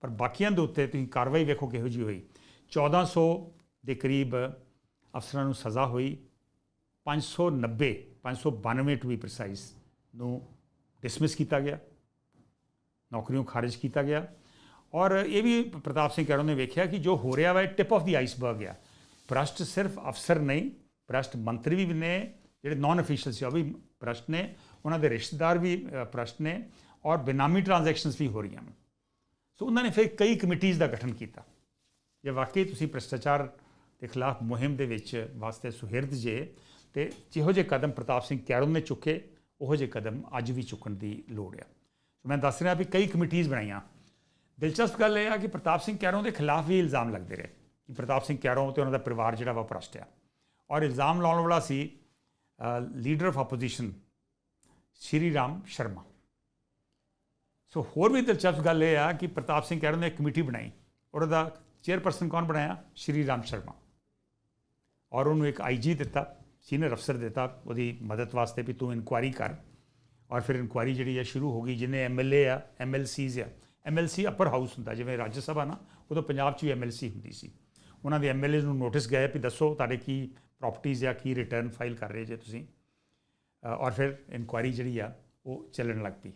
ਪਰ ਬਾਕੀਆਂ ਦੇ ਉੱਤੇ ਤੁਸੀਂ ਕਾਰਵਾਈ ਵੇਖੋ ਕਿਹੋ ਜਿਹੀ ਹੋਈ। 1400 ਦੇ ਕਰੀਬ ਅਫਸਰਾਂ ਨੂੰ ਸਜ਼ਾ ਹੋਈ। 590 592 ਟੂ ਬੀ ਪ੍ਰੀਸਾਈਜ਼ ਨੂੰ ਡਿਸਮਿਸ ਕੀਤਾ ਗਿਆ। ਨੌਕਰੀਆਂ ਖਾਰਜ ਕੀਤਾ ਗਿਆ। ਔਰ ਇਹ ਵੀ ਪ੍ਰਤਾਪ ਸਿੰਘ ਕਹਿਰੋਂ ਨੇ ਵੇਖਿਆ ਕਿ ਜੋ ਹੋ ਰਿਹਾ ਵਾ ਟਿਪ ਆਫ ਦੀ ਆਈਸਬਰਗ ਆ। ਭ੍ਰਸ਼ਟ ਸਿਰਫ ਅਫਸਰ ਨਹੀਂ ਭ੍ਰਸ਼ਟ ਮੰਤਰੀ ਵੀ ਨੇ ਜਿਹੜੇ ਨਾਨ ਅਫੀਸ਼ੀਅਲ ਸੀ ਉਹ ਵੀ ਭ੍ਰਸ਼ਟ ਨੇ। ਉਹਨਾਂ ਦੇ ਰਿਸ਼ਤੇਦਾਰ ਵੀ ਅ, ਭ੍ਰਸ਼ਟ ਨੇ। ਔਰ ਬਿਨਾਮੀ ਟ੍ਰਾਂਜੈਕਸ਼ਨਸ ਵੀ ਹੋ ਰਹੀਆਂ ਨੇ। ਸੋ ਉਹਨਾਂ ਨੇ ਫਿਰ ਕਈ ਕਮੇਟੀਆਂ ਦਾ ਗਠਨ ਕੀਤਾ। ਜੇ ਵਾਕਈ ਤੁਸੀਂ ਭ੍ਰਿਸ਼ਟਾਚਾਰ ਦੇ ਖਿਲਾਫ ਮੁਹਿੰਮ ਦੇ ਵਿੱਚ ਵਾਸਤੇ ਸੁਹਿਰਦ ਜੇ, ਤੇ ਜਿਹੋ ਜਿਹੇ ਕਦਮ ਪ੍ਰਤਾਪ ਸਿੰਘ ਕੈਰੋਂ ਨੇ ਚੁੱਕੇ, ਉਹੋ ਜਿਹੇ ਕਦਮ ਅੱਜ ਵੀ ਚੁੱਕਣ ਦੀ ਲੋੜ ਆ। ਸੋ ਮੈਂ ਦੱਸ ਰਿਹਾ ਵੀ ਕਈ ਕਮੇਟੀਆਂ ਬਣਾਈਆਂ। ਦਿਲਚਸਪ ਗੱਲ ਇਹ ਆ ਕਿ ਪ੍ਰਤਾਪ ਸਿੰਘ ਕੈਰੋਂ ਦੇ ਖਿਲਾਫ ਵੀ ਇਲਜ਼ਾਮ ਲੱਗਦੇ ਰਹੇ ਕਿ ਪ੍ਰਤਾਪ ਸਿੰਘ ਕੈਰੋਂ ਤੇ ਉਹਨਾਂ ਦਾ ਪਰਿਵਾਰ ਜਿਹੜਾ ਵਾ ਭ੍ਰਸ਼ਟ ਆ। ਔਰ ਇਲਜ਼ਾਮ ਲਾਉਣ ਵਾਲਾ ਸੀ leader of opposition Shri Ram Sharma. So ਹੋਰ ਵੀ ਦਿਲਚਸਪ ਗੱਲ ਇਹ ਆ ਕਿ ਪ੍ਰਤਾਪ ਸਿੰਘ ਕੈਰੋਂ ਨੇ, ਇੱਕ ਕਮੇਟੀ ਬਣਾਈ। ਔਰ ਉਹਦਾ ਚੇਅਰਪਰਸਨ ਕੌਣ ਬਣਾਇਆ? ਸ਼੍ਰੀ ਰਾਮ ਸ਼ਰਮਾ। ਔਰ ਉਹਨੂੰ ਇੱਕ ਆਈਜੀ ਦਿੱਤਾ ਸੀਨੀਅਰ ਅਫਸਰ ਦਿੱਤਾ, ਉਹਦੀ ਮਦਦ ਵਾਸਤੇ ਵੀ ਤੂੰ ਇਨਕੁਆਰੀ ਕਰ। ਔਰ ਫਿਰ ਇਨਕੁਆਰੀ ਜਿਹੜੀ ਹੈ ਸ਼ੁਰੂ ਹੋ ਗਈ, ਜਿਹਨੇ ਐਮਐਲਏ ਆ ਐਮਐਲਸੀਜ਼ ਆ। ਐਮਐਲਸੀ ਅਪਰ ਹਾਊਸ ਹੁੰਦਾ, ਜਿਵੇਂ ਰਾਜ ਸਭਾ ਨਾ, ਉਦੋਂ ਪੰਜਾਬ 'ਚ ਵੀ ਐਮਐਲਸੀ ਹੁੰਦੀ ਸੀ। ਉਹਨਾਂ ਦੇ ਐਮਐਲਏ ਨੂੰ ਨੋਟਿਸ ਗਏ ਵੀ ਦੱਸੋ ਤੁਹਾਡੇ ਕੀ ਪ੍ਰਾਪਰਟੀਆਂ ਆ, ਕੀ ਰਿਟਰਨ ਫਾਈਲ ਕਰ ਰਹੇ ਜੇ ਤੁਸੀਂ। ਔਰ ਫਿਰ ਇਨਕੁਆਰੀ ਜਿਹੜੀ ਆ, ਉਹ ਚੱਲਣ ਲੱਗ ਪਈ।